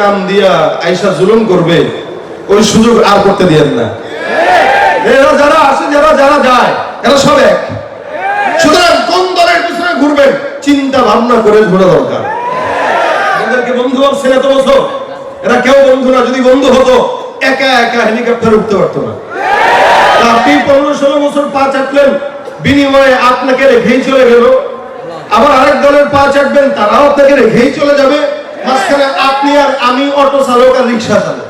নাম দিয়া জুলুম করবে, ওই সুযোগ আর করতে দিয়েন না। যারা আসে যারা যারা যায়, এরা সব এক। সুতরাং কোন দলের পিছনে ঘুরবেন, চিন্তা ভাবনা করে ঘোরা দরকার। এদেরকে বন্ধু এরা কেউ বন্ধু না, যদি বন্ধু হতো, একা একা হেলিকপ্টার উঠতে পারতো না। আপনি পনেরো ষোলো বছর পা চাটলেন, বিনিময়ে আপনাকে রেখেই চলে গেল। আবার আরেক দলের পা চাটবেন, তারাও আপনাকে রেখেই চলে যাবে। আমি অটো চালক আর রিক্সা চালক।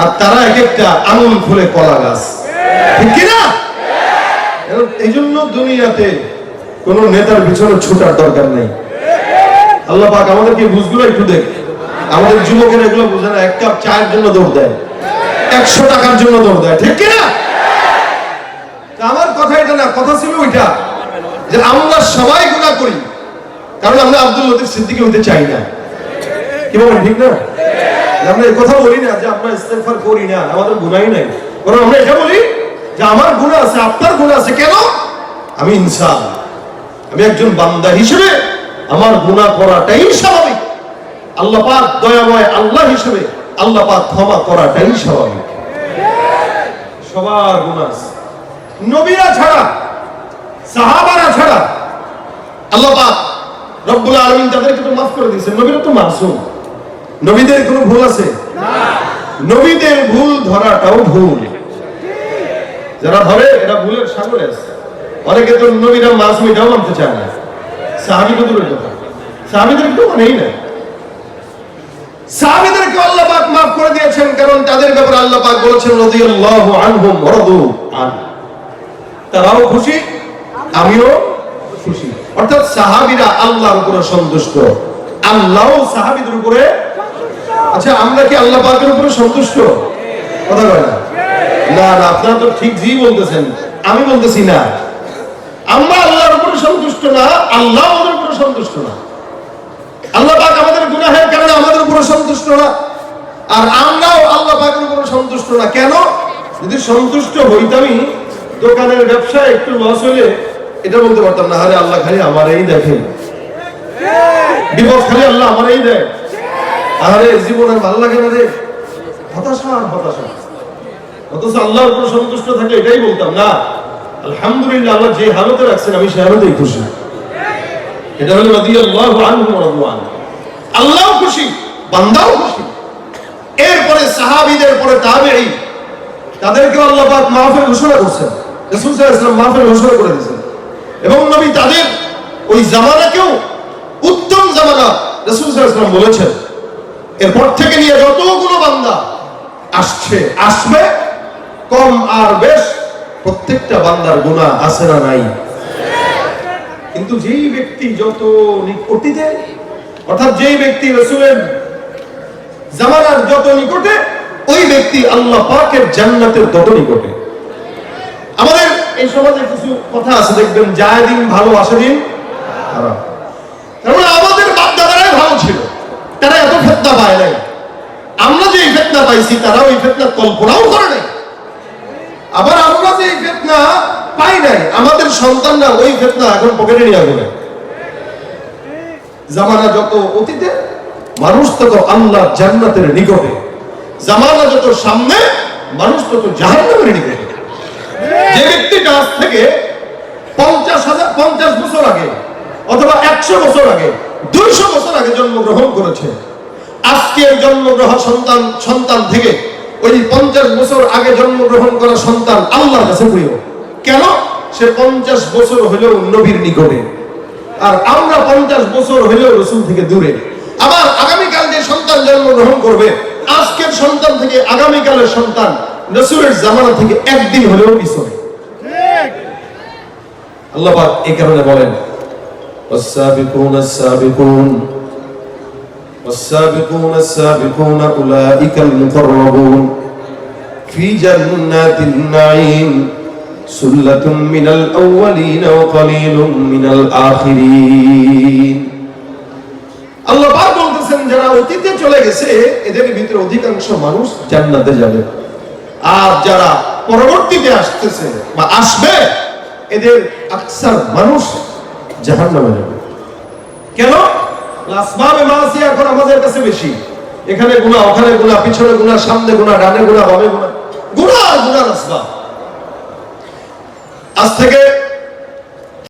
আর তারা এক একটা আঙুল ফুলে কলা গাছ। ঠিক কিনা এই জন্য দুনিয়াতে কোন নেতার পিছনে ছুটার দরকার নেই। আল্লাহ পাক আমাদেরকে বুঝগুলো একটু দেখ। আমাদের যুবকের এগুলো বুঝে না, এক কাপ চায়ের জন্য দৌড় দেয়। একশো টাকার জন্য দৌড় দেয়, ঠিক কিনা আমার কথা এটা না, কথা ছিল ওইটা যে আমরা সবাই গুণা করি। কারণ আমরা আব্দুল লতিফ সিদ্দিকি হতে চাই না। কি বলেন, ঠিক না? আমরা কথা বলি না যে আমরা ইস্তেগফার করি না, আমাদের গুনাহই নাই। বরং আমরা এটা বলি যে আমার গুনাহ আছে, আপনার গুনাহ আছে কেন? আমি ইনসান। আমি একজন বান্দা হিসেবে আমার গুনাহ করাটাই স্বাভাবিক। আল্লাহ পাক দয়াময় আল্লাহ হিসেবে আল্লাহ পাক ক্ষমা করাটাই স্বাভাবিক। সবার গুনাহ আছে। নবীরা ছাড়া, সাহাবারা ছাড়া আল্লাহ পাক রব্বুল আলামিন তাদেরকে তো মাফ করে দিয়েছেন। নবীরা তো মাসুম। নবীদের কোনো ভুল আছে? নবীদের ভুল ধরাটাও ভুল। যারা ধরে এটা ভুলের সাগরে আছে। অনেকে তো নবীরা মাসুম এটাও মানতে চায় না। সাহাবি তো দূরের কথা সাহাবিদের তো মানেই না। সাহাবিদেরকে আল্লাহ পাক মাফ করে দিয়েছেন কারণ তাদের ব্যাপারে আল্লাহ পাক বলেছেন রাদিয়াল্লাহু আনহুম আন। তারাও খুশি আমিও খুশি। অর্থাৎ সাহাবীরা আল্লাহর উপরে সন্তুষ্ট। আল্লাহও সাহাবীদের উপরে আচ্ছা আমরা কি আল্লাহ পাকের উপরে সন্তুষ্ট? কথা কয় না? না না আপনারা তো ঠিক জি বলতেছেন। আমি বলতেছি না। আমরা আল্লাহর উপরে সন্তুষ্ট না আল্লাহ আমাদের উপরে সন্তুষ্ট না। আল্লাহ পাক আমাদের গুনাহের কারণে আমাদের উপরে সন্তুষ্ট না। আর আমরাও আল্লাহ পাকের উপরে সন্তুষ্ট না। কেন? যদি সন্তুষ্ট হইতামই দোকানের ব্যবসায় একটু লস হলে এটা বলতে পারতাম না। আরে আল্লাহ খালি আমার এই দেখেন বিপদ খালি আল্লাহ আমার এই দেয়। আরে জীবনের ভালো লাগে না রে। হতাশা আর হতাশা। অথচ আল্লাহর উপর সন্তুষ্ট থাকলে এটাই বলতাম, না, আলহামদুলিল্লাহ আল্লাহ যে হালতে রাখছেন, আমি সে হালতেই খুশি। এটা হলো রাদিয়াল্লাহু আনহু ওয়া রাদু আনহু। আল্লাহও খুশি, বান্দাও খুশি। এরপরে সাহাবীদের পরে তাবেঈ তাদেরকে আল্লাহ পাক মাহফিল ঘোষণা করছেন। রাসূল সাল্লাল্লাহু মাহফিল ঘোষণা করে দিয়েছেন। এবং নবী তাদের ওই জামানাকেও উত্তম জামানা রাসূল সাল্লাল্লাহু বলেছেন। এরপর থেকে নিয়ে যতগুলো বান্দা আসছে, আসবে, কম আর বেশ, প্রত্যেকটা বান্দার গুনাহ আছে না নাই? কিন্তু যেই ব্যক্তি যত নিকটিতে অর্থাৎ যেই ব্যক্তি রসুলের জামানার যত নিকটে, ওই ব্যক্তি আল্লাহ পাকের জান্নাতের তত নিকটে। আমাদের এই সমাজে কিছু কথা আছে, দেখবেন যায় দিন ভালো আসে দিন খারাপ। ফেতনা পায় নাই। আমরা যে এই ফেতনা পাইছি তারা ওই ফেতনা কল্পনাও করে নাই। আবার আমরা যে এই ফেতনা পাই নাই, আমাদের সন্তানরা ওই ফেতনা এখন পকেটে নিয়ে আসবে জামানা যত অতীতে, মানুষ তত আল্লাহ জান্নাতের নিকটে। জামানা যত সামনে, মানুষ তত জাহান্নামের নিকটে। যে ব্যক্তিটা আজ থেকে পঞ্চাশ হাজার, পঞ্চাশ বছর আগে, অথবা একশো বছর আগে, দুইশো বছর আগে জন্মগ্রহণ করেছে আজকের জন্মগ্রহণ সন্তান সন্তান থেকে ওই পঞ্চাশ বছর আগে জন্মগ্রহণ করা সন্তান আল্লাহর কাছে প্রিয় কেন সে পঞ্চাশ বছর হলেও নবীর নিকটে আর আমরা পঞ্চাশ বছর হলেও রসুল থেকে দূরে আবার আগামীকাল যে সন্তান জন্মগ্রহণ করবে আজকের সন্তান থেকে আগামীকালের সন্তান রসুলের জামানা থেকে একদিন হলেও পিছনে আল্লাহ পাক এই কারণে বলেন والسابقون السابقون والسابقون السابقون أولئك المقربون في جنات النعيم سلة من الأولين وقليل من الآخرين আল্লাহ পাক বলতেছেন যারা অতীতে চলে গেছে এদের ভিতরে অধিকাংশ মানুষ জান্নাতে যাবে আর যারা পরবর্তীতে আসতেছে বা আসবে এদের আকসার মানুষ জাহান্নামে যাবে কেন আসবাবে মাসি এখন আমাদের কাছে বেশি। এখানে গুণা, ওখানে গুণা, পিছনে গুণা, সামনে গুণা, ডানে গুণা, বামে গুণা। গুণা গুণার আসবাব আজ থেকে